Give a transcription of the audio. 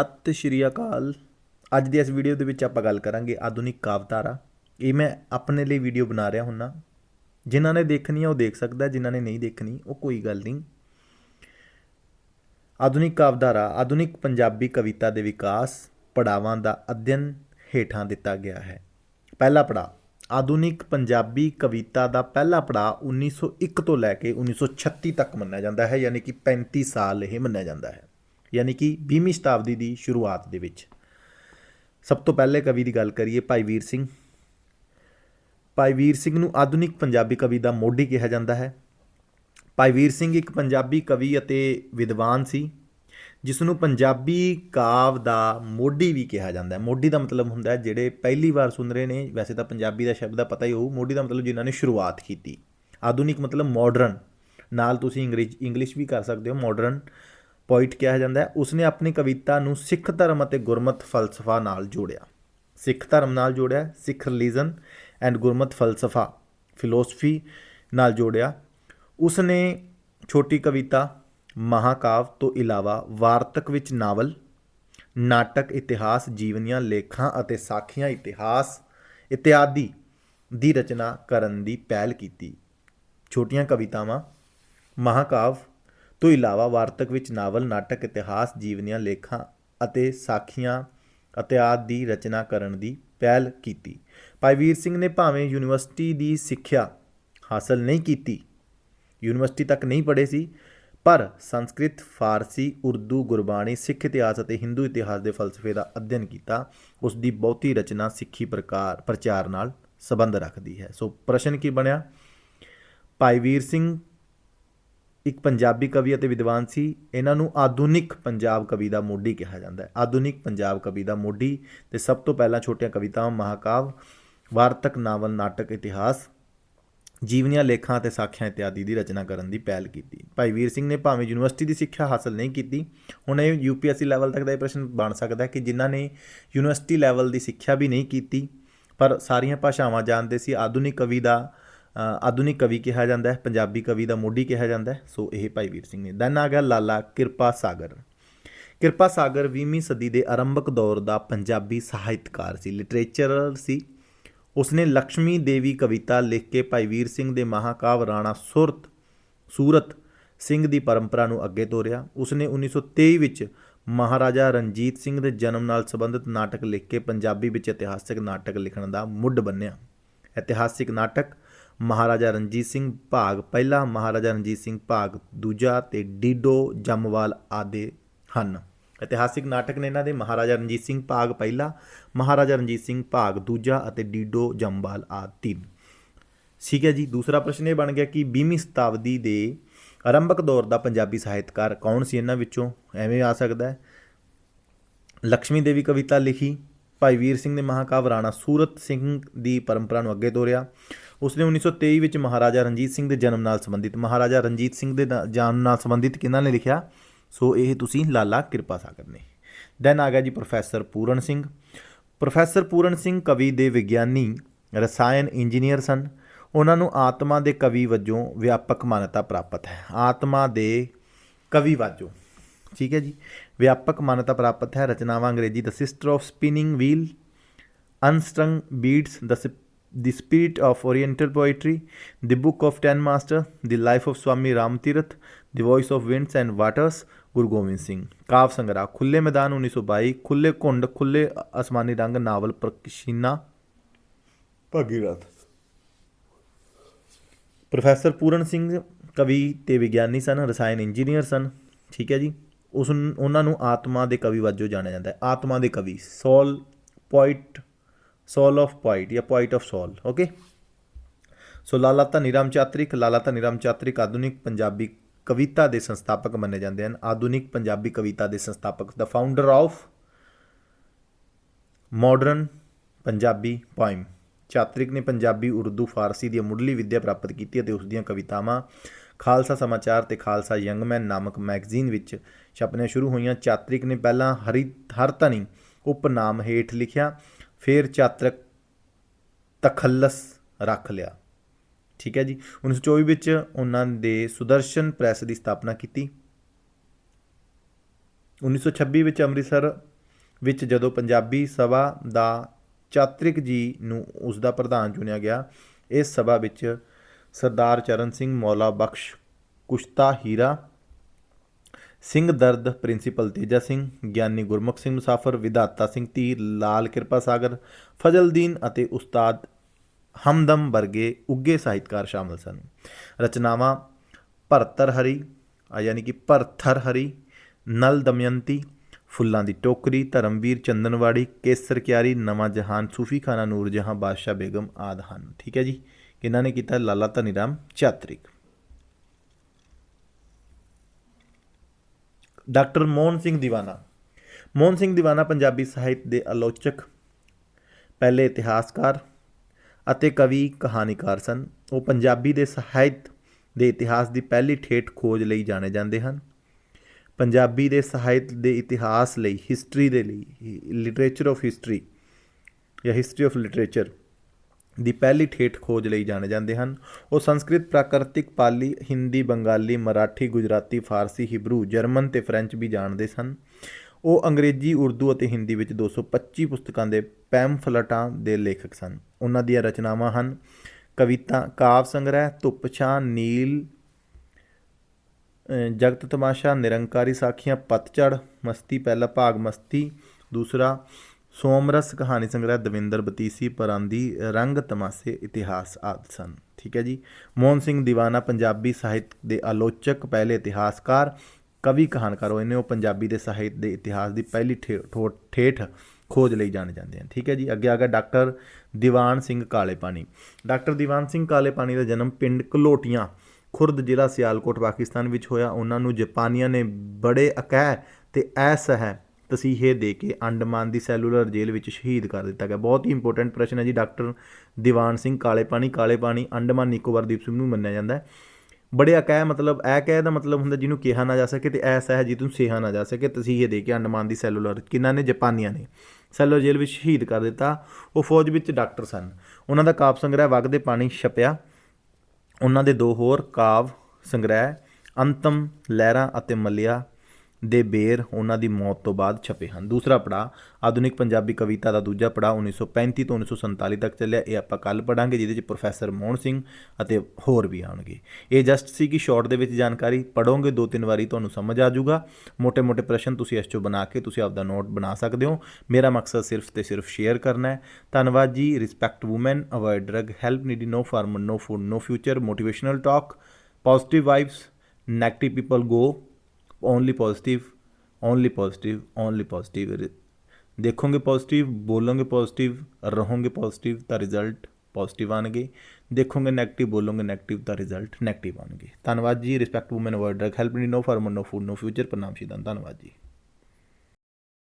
ਸਤਿ ਸ਼੍ਰੀ ਅਕਾਲ। ਅੱਜ ਦੀ ਇਸ ਵੀਡੀਓ ਦੇ ਵਿੱਚ ਆਪਾਂ ਗੱਲ ਕਰਾਂਗੇ ਆਧੁਨਿਕ ਕਾਵਧਾਰਾ। ਇਹ ਮੈਂ ਆਪਣੇ ਲਈ ਵੀਡੀਓ ਬਣਾ ਰਿਹਾ ਹੁੰਨਾ। ਜਿਨ੍ਹਾਂ ਨੇ ਦੇਖਣੀ ਆ ਉਹ ਦੇਖ ਸਕਦਾ, ਜਿਨ੍ਹਾਂ ਨੇ ਨਹੀਂ ਦੇਖਣੀ, ਉਹ ਕੋਈ ਗੱਲ ਨਹੀਂ। ਆਧੁਨਿਕ ਕਾਵਧਾਰਾ, ਆਧੁਨਿਕ ਪੰਜਾਬੀ ਕਵਿਤਾ ਦੇ ਵਿਕਾਸ ਪੜਾਵਾਂ ਦਾ ਅਧਿਐਨ ਹੇਠਾਂ ਦਿੱਤਾ ਗਿਆ ਹੈ। ਪਹਿਲਾ ਪੜਾਅ, ਆਧੁਨਿਕ ਪੰਜਾਬੀ ਕਵਿਤਾ ਦਾ ਪਹਿਲਾ ਪੜਾਅ 1901 ਤੋਂ ਲੈ ਕੇ 1936 ਤੱਕ ਮੰਨਿਆ ਜਾਂਦਾ ਹੈ, ਯਾਨੀ ਕਿ 35 ਸਾਲ ਇਹ ਮੰਨਿਆ ਜਾਂਦਾ ਹੈ। ਯਾਨੀ ਕਿ 20ਵੀਂ ਸ਼ਤਾਬਦੀ ਦੀ ਸ਼ੁਰੂਆਤ ਦੇ ਵਿੱਚ। ਸਭ ਤੋਂ ਪਹਿਲੇ ਕਵੀ ਦੀ ਗੱਲ ਕਰੀਏ ਭਾਈ ਵੀਰ ਸਿੰਘ। ਭਾਈ ਵੀਰ ਸਿੰਘ ਨੂੰ ਆਧੁਨਿਕ ਪੰਜਾਬੀ ਕਵੀ ਦਾ ਮੋਢੀ ਕਿਹਾ ਜਾਂਦਾ ਹੈ। ਭਾਈ ਵੀਰ ਸਿੰਘ ਇੱਕ ਪੰਜਾਬੀ ਕਵੀ ਅਤੇ ਵਿਦਵਾਨ ਸੀ ਜਿਸ ਨੂੰ ਪੰਜਾਬੀ ਕਾਵ ਦਾ ਮੋਢੀ ਵੀ ਕਿਹਾ ਜਾਂਦਾ ਹੈ। ਮੋਢੀ ਦਾ ਮਤਲਬ ਹੁੰਦਾ ਹੈ, ਜਿਹੜੇ ਪਹਿਲੀ ਵਾਰ ਸੁਣ ਰਹੇ ਨੇ, ਵੈਸੇ ਤਾਂ ਪੰਜਾਬੀ ਦਾ ਸ਼ਬਦ ਦਾ ਪਤਾ ਹੀ ਹੋਊ, ਮੋਢੀ ਦਾ ਮਤਲਬ ਜਿਨ੍ਹਾਂ ਨੇ ਸ਼ੁਰੂਆਤ ਕੀਤੀ। ਆਧੁਨਿਕ ਮਤਲਬ ਮਾਡਰਨ ਨਾਲ ਤੁਸੀਂ ਅੰਗਰੇਜ਼ੀ ਇੰਗਲਿਸ਼ ਵੀ ਕਰ ਸਕਦੇ ਹੋ ਮਾਡਰਨ ਪੋਇਟ ਕਿਹਾ ਜਾਂਦਾ ਹੈ, ਉਸਨੇ ਆਪਣੀ ਕਵਿਤਾ ਨੂੰ ਸਿੱਖ ਧਰਮ ਅਤੇ ਗੁਰਮਤ ਫਲਸਫਾ ਨਾਲ ਜੋੜਿਆ। ਸਿੱਖ ਧਰਮ ਨਾਲ ਜੋੜਿਆ, ਸਿੱਖ ਰਿਲੀਜਨ ਐਂਡ ਗੁਰਮਤ ਫਲਸਫਾ ਫਿਲਾਸਫੀ ਨਾਲ ਜੋੜਿਆ। ਉਸਨੇ ਛੋਟੀ ਕਵਿਤਾ ਮਹਾਕਾਵ ਤੋਂ ਇਲਾਵਾ ਵਾਰਤਕ ਵਿੱਚ ਨਾਵਲ, ਨਾਟਕ, ਇਤਿਹਾਸ, ਜੀਵਨੀਆਂ, ਲੇਖਾਂ ਅਤੇ ਸਾਖੀਆਂ, ਇਤਿਹਾਸ ਇਤਿਆਦੀ ਦੀ ਰਚਨਾ ਕਰਨ ਦੀ ਪਹਿਲ ਕੀਤੀ। ਛੋਟੀਆਂ ਕਵਿਤਾਵਾਂ ਮਹਾਕਾਵ ਤੋਂ ਇਲਾਵਾ ਵਾਰਤਕ ਵਿੱਚ ਨਾਵਲ, ਨਾਟਕ, ਇਤਿਹਾਸ, ਜੀਵਨੀਆਂ, ਲੇਖਾਂ ਅਤੇ ਸਾਖੀਆਂ ਇਤਿਆਦ ਦੀ ਰਚਨਾ ਕਰਨ ਦੀ ਪਹਿਲ ਕੀਤੀ। ਭਾਈ ਵੀਰ ਸਿੰਘ ਨੇ ਭਾਵੇਂ ਯੂਨੀਵਰਸਿਟੀ ਦੀ ਸਿੱਖਿਆ ਹਾਸਲ ਨਹੀਂ ਕੀਤੀ, ਯੂਨੀਵਰਸਿਟੀ ਤੱਕ ਨਹੀਂ ਪੜ੍ਹੇ ਸੀ, ਪਰ ਸੰਸਕ੍ਰਿਤ, ਫਾਰਸੀ, ਉਰਦੂ, ਗੁਰਬਾਣੀ, ਸਿੱਖ ਇਤਿਹਾਸ ਅਤੇ ਹਿੰਦੂ ਇਤਿਹਾਸ ਦੇ ਫਲਸਫੇ ਦਾ ਅਧਿਐਨ ਕੀਤਾ, ਉਸ ਦੀ ਬਹੁਤੀ ਰਚਨਾ ਸਿੱਖੀ ਪ੍ਰਕਾਰ, ਪ੍ਰਚਾਰ ਨਾਲ ਸੰਬੰਧ ਰੱਖਦੀ ਹੈ। ਸੋ ਪ੍ਰਸ਼ਨ ਕੀ ਬਣਿਆ? ਭਾਈ ਵੀਰ ਸਿੰਘ ਇੱਕ ਪੰਜਾਬੀ ਕਵੀ ਅਤੇ ਵਿਦਵਾਨ ਸੀ। ਇਹਨਾਂ ਨੂੰ ਆਧੁਨਿਕ ਪੰਜਾਬ ਕਵੀ ਦਾ ਮੋਢੀ ਕਿਹਾ ਜਾਂਦਾ ਹੈ। ਆਧੁਨਿਕ ਪੰਜਾਬ ਕਵੀ ਦਾ ਮੋਢੀ ਤੇ ਸਭ ਤੋਂ ਪਹਿਲਾਂ ਛੋਟੀਆਂ ਕਵਿਤਾਵਾਂ ਮਹਾਕਾਵ, ਵਾਰਤਕ ਨਾਵਲ, ਨਾਟਕ, ਇਤਿਹਾਸ, ਜੀਵਨੀਆਂ ਲੇਖਾਂ ਅਤੇ ਸਾਖੀਆਂ ਇਤਿਆਦੀ ਦੀ ਰਚਨਾ ਕਰਨ ਦੀ ਪਹਿਲ ਕੀਤੀ। ਭਾਈ ਵੀਰ ਸਿੰਘ ਨੇ ਭਾਵੇਂ ਯੂਨੀਵਰਸਿਟੀ ਦੀ ਸਿੱਖਿਆ ਹਾਸਲ ਨਹੀਂ ਕੀਤੀ, ਹੁਣ ਇਹ ਯੂਪੀਐਸਸੀ ਲੈਵਲ ਤੱਕ ਦਾ ਇਹ ਪ੍ਰਸ਼ਨ ਬਣ ਸਕਦਾ ਹੈ ਕਿ ਜਿਨ੍ਹਾਂ ਨੇ ਯੂਨੀਵਰਸਿਟੀ ਲੈਵਲ ਦੀ ਸਿੱਖਿਆ ਵੀ ਨਹੀਂ ਕੀਤੀ, ਪਰ ਸਾਰੀਆਂ ਭਾਸ਼ਾਵਾਂ ਜਾਣਦੇ ਸੀ। ਆਧੁਨਿਕ ਕਵੀ ਦਾ ਆਧੁਨਿਕ ਕਵੀ ਕਿਹਾ ਜਾਂਦਾ ਹੈ, ਪੰਜਾਬੀ ਕਵੀ ਦਾ ਮੋਢੀ ਕਿਹਾ ਜਾਂਦਾ ਹੈ, ਸੋ ਇਹ ਭਾਈ ਵੀਰ ਸਿੰਘ ਨੇ। ਦੈਨ ਆ ਗਿਆ ਲਾਲਾ ਕਿਰਪਾ ਸਾਗਰ। ਕਿਰਪਾ ਸਾਗਰ 20ਵੀਂ ਸਦੀ ਦੇ ਆਰੰਭਕ ਦੌਰ ਦਾ ਪੰਜਾਬੀ ਸਾਹਿਤਕਾਰ ਸੀ ਲਿਟਰੇਚਰਰ ਸੀ। ਉਸਨੇ ਲక్ష్ਮੀ ਦੇਵੀ ਕਵਿਤਾ ਲਿਖ ਕੇ ਭਾਈ ਵੀਰ ਸਿੰਘ ਦੇ ਮਹਾਕਾਵ ਰਾਣਾ ਸੁਰਤ, ਸੂਰਤ ਸਿੰਘ ਦੀ ਪਰੰਪਰਾ ਨੂੰ ਅੱਗੇ ਤੋਰਿਆ। ਉਸਨੇ 1923 ਵਿੱਚ ਮਹਾਰਾਜਾ ਰਣਜੀਤ ਸਿੰਘ ਦੇ ਜਨਮ ਨਾਲ ਸੰਬੰਧਿਤ ਨਾਟਕ ਲਿਖ ਕੇ ਪੰਜਾਬੀ ਵਿੱਚ ਇਤਿਹਾਸਿਕ ਨਾਟਕ ਲਿਖਣ ਦਾ ਮੁੱਢ ਬੰਨਿਆ। ਇਤਿਹਾਸਿਕ ਨਾਟਕ ਮਹਾਰਾਜਾ ਰਣਜੀਤ ਸਿੰਘ ਭਾਗ, ਪਹਿਲਾ ਮਹਾਰਾਜਾ ਰਣਜੀਤ ਸਿੰਘ ਭਾਗ, ਦੂਜਾ ਤੇ ਡੀਡੋ ਜੰਮਵਾਲ ਆਦਿ ਹਨ। ਇਤਿਹਾਸਿਕ ਨਾਟਕ ਨੇ ਇਹਨਾਂ ਦੇ ਮਹਾਰਾਜਾ ਰਣਜੀਤ ਸਿੰਘ ਭਾਗ ਪਹਿਲਾ, ਮਹਾਰਾਜਾ ਰਣਜੀਤ ਸਿੰਘ ਭਾਗ ਦੂਜਾ ਅਤੇ ਡੀਡੋ ਜੰਮਵਾਲ ਆਦਿ ਤਿੰਨ। ਠੀਕ ਹੈ ਜੀ, ਦੂਸਰਾ ਪ੍ਰਸ਼ਨ ਇਹ ਬਣ ਗਿਆ ਕਿ 20ਵੀਂ ਸ਼ਤਾਬਦੀ ਦੇ ਆਰੰਭਕ ਦੌਰ ਦਾ ਪੰਜਾਬੀ ਸਾਹਿਤਕਾਰ ਕੌਣ ਸੀ ਇਹਨਾਂ ਵਿੱਚੋਂ? ਐਵੇਂ ਆ ਸਕਦਾ ਹੈ। ਲక్ష్ਮੀ ਦੇਵੀ ਕਵਿਤਾ ਲਿਖੀ, ਭਾਈ ਵੀਰ ਸਿੰਘ ਨੇ ਮਹਾਕਾਵ ਰਾਣਾ ਸੂਰਤ ਸਿੰਘ ਦੀ ਪਰੰਪਰਾ ਨੂੰ ਅੱਗੇ ਤੋਰਿਆ। ਉਸਨੇ 1923 ਵਿੱਚ ਮਹਾਰਾਜਾ ਰਣਜੀਤ ਸਿੰਘ ਦੇ ਜਨਮ ਨਾਲ ਸੰਬੰਧਿਤ, ਮਹਾਰਾਜਾ ਰਣਜੀਤ ਸਿੰਘ ਦੇ ਨਾ- ਜਨਮ ਨਾਲ ਸੰਬੰਧਿਤ ਕਿਹਨਾਂ ਨੇ ਲਿਖਿਆ? ਸੋ ਇਹ ਤੁਸੀਂ ਲਾਲਾ ਕਿਰਪਾ ਸਾਗਰ ਨੇ। ਦੈਨ ਆ ਗਿਆ ਜੀ ਪ੍ਰੋਫੈਸਰ ਪੂਰਨ ਸਿੰਘ। ਪ੍ਰੋਫੈਸਰ ਪੂਰਨ ਸਿੰਘ ਕਵੀ ਦੇ ਵਿਗਿਆਨੀ, ਰਸਾਇਣ ਇੰਜੀਨੀਅਰ ਸਨ। ਉਹਨਾਂ ਨੂੰ ਆਤਮਾ ਦੇ ਕਵੀ ਵਜੋਂ ਵਿਆਪਕ ਮਾਨਤਾ ਪ੍ਰਾਪਤ ਹੈ। ਆਤਮਾ ਦੇ ਕਵੀ ਵਜੋਂ। ਠੀਕ ਹੈ ਜੀ? ਵਿਆਪਕ ਮਾਨਤਾ ਪ੍ਰਾਪਤ ਹੈ। ਰਚਨਾਵਾਂ ਅੰਗਰੇਜ਼ੀ the sister of spinning wheel unstrung beads the the spirit of oriental poetry, the book of ten master the life of swami ram tirath the voice of winds and waters Guru Gobind Singh ਕਾਵ ਸੰਗ੍ਰਹ ਖੁੱਲੇ ਮੈਦਾਨ 1922 ਖੁੱਲੇ ਘੁੰਡ ਖੁੱਲੇ ਅਸਮਾਨੀ ਰੰਗ novel ਪ੍ਰਕਸ਼ੀਨਾ ਭਗੀਰਥ ਪ੍ਰੋਫੈਸਰ ਪੂਰਨ ਸਿੰਘ ਕਵੀ ਤੇ ਵਿਗਿਆਨੀ ਸਨ ਰਸਾਇਣ ਇੰਜੀਨੀਅਰ ਸਨ ਠੀਕ ਹੈ ਜੀ ਉਸ ਉਹਨਾਂ ਨੂੰ ਆਤਮਾ ਦੇ ਕਵੀ ਵਜੋਂ ਜਾਣਿਆ ਜਾਂਦਾ ਹੈ। ਆਤਮਾ ਦੇ ਕਵੀ soul poet soul of poet ਜਾਂ poet of soul okay so Lala Dhani Ram Chatrik Lala Dhani Ram Chatrik ਆਧੁਨਿਕ ਪੰਜਾਬੀ ਕਵਿਤਾ ਦੇ ਸੰਸਥਾਪਕ ਮੰਨੇ ਜਾਂਦੇ ਹਨ। ਆਧੁਨਿਕ ਪੰਜਾਬੀ ਕਵਿਤਾ ਦੇ ਸੰਸਥਾਪਕ ਦਾ founder of modern Punjabi poem Chatrik ਨੇ ਪੰਜਾਬੀ, ਉਰਦੂ, ਫਾਰਸੀ ਦੀ ਮੁੱਢਲੀ ਵਿੱਦਿਆ ਪ੍ਰਾਪਤ ਕੀਤੀ ਅਤੇ ਉਸ ਦੀਆਂ ਕਵਿਤਾਵਾਂ ਖਾਲਸਾ ਸਮਾਚਾਰ ਤੇ ਖਾਲਸਾ ਯੰਗਮੈਨ ਨਾਮਕ ਮੈਗਜ਼ੀਨ ਵਿੱਚ ਛਪਣੀਆਂ ਸ਼ੁਰੂ ਹੋਈਆਂ। ਚਾਤਰਿਕ ਨੇ ਪਹਿਲਾਂ ਹਰੀ ਹਰਤਨੀ ਉਪਨਾਮ ਹੇਠ ਲਿਖਿਆ। ਫਿਰ ਚਾਤਰਿਕ ਤਖੱਲਸ ਰੱਖ ਲਿਆ। ਠੀਕ ਹੈ ਜੀ। 1924 ਵਿੱਚ ਉਹਨਾਂ ਦੇ ਸੁਦਰਸ਼ਨ ਪ੍ਰੈਸ ਦੀ ਸਥਾਪਨਾ ਕੀਤੀ। 1926 ਵਿੱਚ ਅੰਮ੍ਰਿਤਸਰ ਵਿੱਚ ਜਦੋਂ ਪੰਜਾਬੀ ਸਭਾ ਦਾ ਚਾਤ੍ਰਿਕ ਜੀ ਨੂੰ ਉਸ ਦਾ ਪ੍ਰਧਾਨ ਚੁਣਿਆ ਗਿਆ, ਇਸ ਸਭਾ ਵਿੱਚ ਸਰਦਾਰ ਚਰਨ ਸਿੰਘ ਮੌਲਾ ਬਖਸ਼ ਕੁਸ਼ਤਾ ਹੀਰਾ ਸਿੰਘ ਦਰਦ ਪ੍ਰਿੰਸੀਪਲ ਤੇਜਾ ਸਿੰਘ, ਗਿਆਨੀ ਗੁਰਮੁਖ ਸਿੰਘ ਮੁਸਾਫਰ, ਵਿਧਾਤਾ ਸਿੰਘ ਧੀਰ ਲਾਲ ਕਿਰਪਾ ਸਾਗਰ, ਫਜ਼ਲਦੀਨ ਅਤੇ ਉਸਤਾਦ ਹਮਦਮ ਵਰਗੇ ਉੱਗੇ ਸਾਹਿਤਕਾਰ ਸ਼ਾਮਲ ਸਨ। ਰਚਨਾਵਾਂ ਭਰਤਰ ਹਰੀ ਯਾਨੀ ਕਿ ਭਰਥਰ ਹਰੀ, ਨਲ ਦਮਯੰਤੀ, ਫੁੱਲਾਂ ਦੀ ਟੋਕਰੀ, ਧਰਮਵੀਰ ਚੰਦਨਵਾੜੀ, ਕੇਸਰ ਕਿਆਰੀ, ਨਵਾਂ ਜਹਾਨ, ਸੂਫੀ ਖਾਨਾ ਨੂਰ ਜਹਾਂ, ਬਾਦਸ਼ਾਹ ਬੇਗਮ ਆਦ ਹਨ। ਠੀਕ ਹੈ ਜੀ। ਕਿਹਨਾਂ ਨੇ ਕੀਤਾ ਲਾਲਾ ਧਨੀਰਾਮ ਚਾਤ੍ਰਿਕ। ਡਾਕਟਰ ਮੋਹਨ ਸਿੰਘ ਦੀਵਾਨਾ। ਮੋਹਨ ਸਿੰਘ ਦੀਵਾਨਾ ਪੰਜਾਬੀ ਸਾਹਿਤ ਦੇ ਆਲੋਚਕ, ਪਹਿਲੇ ਇਤਿਹਾਸਕਾਰ ਅਤੇ ਕਵੀ, ਕਹਾਣੀਕਾਰ ਸਨ। ਉਹ ਪੰਜਾਬੀ ਦੇ ਸਾਹਿਤ ਦੇ ਇਤਿਹਾਸ ਦੀ ਪਹਿਲੀ ਠੇਠ ਖੋਜ ਲਈ ਜਾਣੇ ਜਾਂਦੇ ਹਨ। ਪੰਜਾਬੀ ਦੇ ਸਾਹਿਤ ਦੇ ਇਤਿਹਾਸ ਲਈ ਹਿਸਟਰੀ ਦੇ ਲਈ ਲਿਟਰੇਚਰ ਆਫ ਹਿਸਟਰੀ ਜਾਂ ਹਿਸਟਰੀ ਆਫ ਲਿਟਰੇਚਰ ਦੀ ਪਹਿਲੀ ਠੇਠ ਖੋਜ ਲਈ ਜਾਣੇ ਜਾਂਦੇ ਹਨ। ਉਹ Sanskrit ਪ੍ਰਾਕ੍ਰਿਤਿਕ Pali, Hindi, Bengali, Marathi, Gujarati, Farsi, Hebrew, German ਤੇ ਫ੍ਰੈਂਚ ਵੀ ਜਾਣਦੇ ਸਨ। ਉਹ ਅੰਗਰੇਜ਼ੀ, ਉਰਦੂ ਅਤੇ ਹਿੰਦੀ ਵਿੱਚ 225 ਪੁਸਤਕਾਂ ਦੇ ਪੈਮਫਲਟਾਂ ਦੇ ਲੇਖਕ ਸਨ। ਉਹਨਾਂ ਦੀਆਂ ਰਚਨਾਵਾਂ ਹਨ ਕਵਿਤਾ, ਕਾਵ ਸੰਗ੍ਰਹਿ, ਧੁੱਪ ਛਾਂ, ਨੀਲ ਜਗਤ ਤਮਾਸ਼ਾ, ਨਿਰੰਕਾਰੀ ਸਾਖੀਆਂ, ਪਤਝੜ, ਮਸਤੀ ਪਹਿਲਾ ਭਾਗ, ਮਸਤੀ, ਦੂਸਰਾ ਸੋਮਰਸ ਕਹਾਣੀ ਸੰਗ੍ਰਹਿ ਦਵਿੰਦਰ ਬਤੀਸੀ ਪਰਾਂਦੀ ਰੰਗ ਤਮਾਸੇ ਇਤਿਹਾਸ ਆਦਿ ਸਨ। ਠੀਕ ਹੈ ਜੀ? ਮੋਹਨ ਸਿੰਘ ਦੀਵਾਨਾ ਪੰਜਾਬੀ ਸਾਹਿਤ ਦੇ ਆਲੋਚਕ, ਪਹਿਲੇ ਇਤਿਹਾਸਕਾਰ, ਕਵੀ, ਕਹਾਣਕਾਰ ਹੋਏ ਨੇ। ਉਹ ਪੰਜਾਬੀ ਦੇ ਸਾਹਿਤ ਦੇ ਇਤਿਹਾਸ ਦੀ ਪਹਿਲੀ ਠੇ- ਠੋ- ਠੇਠ ਖੋਜ ਲਈ ਜਾਣੇ ਜਾਂਦੇ ਹਨ। ਠੀਕ ਹੈ ਜੀ? ਅੱਗੇ ਆ ਗਿਆ ਡਾਕਟਰ ਦੀਵਾਨ ਸਿੰਘ ਕਾਲੇਪਾਣੀ। ਡਾਕਟਰ ਦੀਵਾਨ ਸਿੰਘ ਕਾਲੇਪਾਣੀ ਦਾ ਜਨਮ ਪਿੰਡ ਕਲੋਟੀਆਂ ਖੁਰਦ ਜ਼ਿਲ੍ਹਾ ਸਿਆਲਕੋਟ, ਪਾਕਿਸਤਾਨ ਵਿੱਚ ਹੋਇਆ। ਉਹਨਾਂ ਨੂੰ ਜਾਪਾਨੀਆਂ ਨੇ ਬੜੇ ਅਕਹਿ ਤੇ ਹੈ ਤਸੀਹੇ ਦੇ ਕੇ ਅੰਡਮਾਨ ਦੀ ਸੈਲੂਲਰ ਜੇਲ੍ਹ ਵਿੱਚ ਸ਼ਹੀਦ ਕਰ ਦਿੱਤਾ ਗਿਆ। ਬਹੁਤ ਹੀ ਇੰਪੋਰਟੈਂਟ ਪ੍ਰਸ਼ਨ ਹੈ ਜੀ, ਡਾਕਟਰ ਦੀਵਾਨ ਸਿੰਘ ਕਾਲੇ ਪਾਣੀ ਕਾਲੇ ਪਾਣੀ ਅੰਡਮਾਨ ਨਿਕੋਬਾਰ ਦੀਪ ਸਮੂਹ ਨੂੰ ਮੰਨਿਆ ਜਾਂਦਾ ਹੈ। ਬੜੇ ਅਕਹਿ ਮਤਲਬ, ਇਹ ਕਹਿ ਦਾ ਮਤਲਬ ਹੁੰਦਾ ਜਿਹਨੂੰ ਕਿਹਾ ਨਾ ਜਾ ਸਕੇ ਤੇ ਐਸਾ ਹੈ ਜਿਹਨੂੰ ਸਿਹਾ ਨਾ ਜਾ ਸਕੇ, ਤਸੀਹੇ ਦੇ ਕੇ ਅੰਡਮਾਨ ਦੀ ਸੈਲੂਲਰ ਕਿਹਨਾਂ ਨੇ? ਜਾਪਾਨੀਆਂ ਨੇ। ਸੈਲੂਲਰ ਜੇਲ੍ਹ ਵਿੱਚ ਸ਼ਹੀਦ ਕਰ ਦਿੱਤਾ। ਉਹ ਫੌਜ ਵਿੱਚ ਡਾਕਟਰ ਸਨ। ਉਹਨਾਂ ਦਾ ਕਾਵ ਸੰਗ੍ਰਹਿ ਵਗਦੇ ਪਾਣੀ ਛਪਿਆ। ਉਹਨਾਂ ਦੇ ਦੋ ਹੋਰ ਕਾਵ ਸੰਗ੍ਰਹਿ, ਅੰਤਮ ਲਹਿਰਾਂ ਅਤੇ ਮਲਿਆ। ਦੇ ਬੇਰ ਉਹਨਾਂ ਦੀ ਮੌਤ ਤੋਂ ਬਾਅਦ ਛਪੇ ਹਨ। ਦੂਸਰਾ ਪੜਾ ਆਧੁਨਿਕ ਪੰਜਾਬੀ ਕਵਿਤਾ ਦਾ ਦੂਜਾ ਪੜਾ 1935 ਤੋਂ 1947 ਤੱਕ ਚੱਲਿਆ। ਇਹ ਆਪਾਂ ਕੱਲ ਪੜਾਂਗੇ ਜਿਹਦੇ ਵਿੱਚ ਪ੍ਰੋਫੈਸਰ ਮੋਹਨ ਸਿੰਘ ਅਤੇ ਹੋਰ ਵੀ ਆਉਣਗੇ। ਇਹ ਜਸਟ ਸੀ ਕਿ ਸ਼ਾਰਟ ਦੇ ਵਿੱਚ ਜਾਣਕਾਰੀ ਪੜੋਗੇ ਦੋ ਤਿੰਨ ਵਾਰੀ ਤੁਹਾਨੂੰ ਸਮਝ ਆ ਜਾਊਗਾ। ਮੋਟੇ ਮੋਟੇ ਪ੍ਰਸ਼ਨ ਤੁਸੀਂ ਇਸ ਚੋਂ ਬਣਾ ਕੇ ਤੁਸੀਂ ਆਪਦਾ ਨੋਟ ਬਣਾ ਸਕਦੇ ਹੋ। ਮੇਰਾ ਮਕਸਦ ਸਿਰਫ ਤੇ ਸਿਰਫ ਸ਼ੇਅਰ ਕਰਨਾ ਹੈ। ਧੰਨਵਾਦ ਜੀ। Respect women avoid drug help needy no farmer no food no future motivational talk positive vibes negative people go only positive only positive only positive ਦੇਖੋਗੇ ਪੋਜ਼ਿਟਿਵ ਬੋਲੋਗੇ ਪੋਜ਼ਿਟਿਵ ਰਹੋਗੇ ਪੋਜ਼ਿਟਿਵ ਤਾਂ ਰਿਜ਼ਲਟ ਪੋਜ਼ਿਟਿਵ ਆਣਗੇ। ਦੇਖੋਗੇ 네ਗੇਟਿਵ ਬੋਲੋਗੇ negative ਤਾਂ result negative ਆਣਗੇ। ਧੰਨਵਾਦ ਜੀ respect women avoid drug help needy no farmer no food no future ਪ੍ਰਣਾਮ ਸ਼ੀਦਾਨ ਧੰਨਵਾਦ ਜੀ।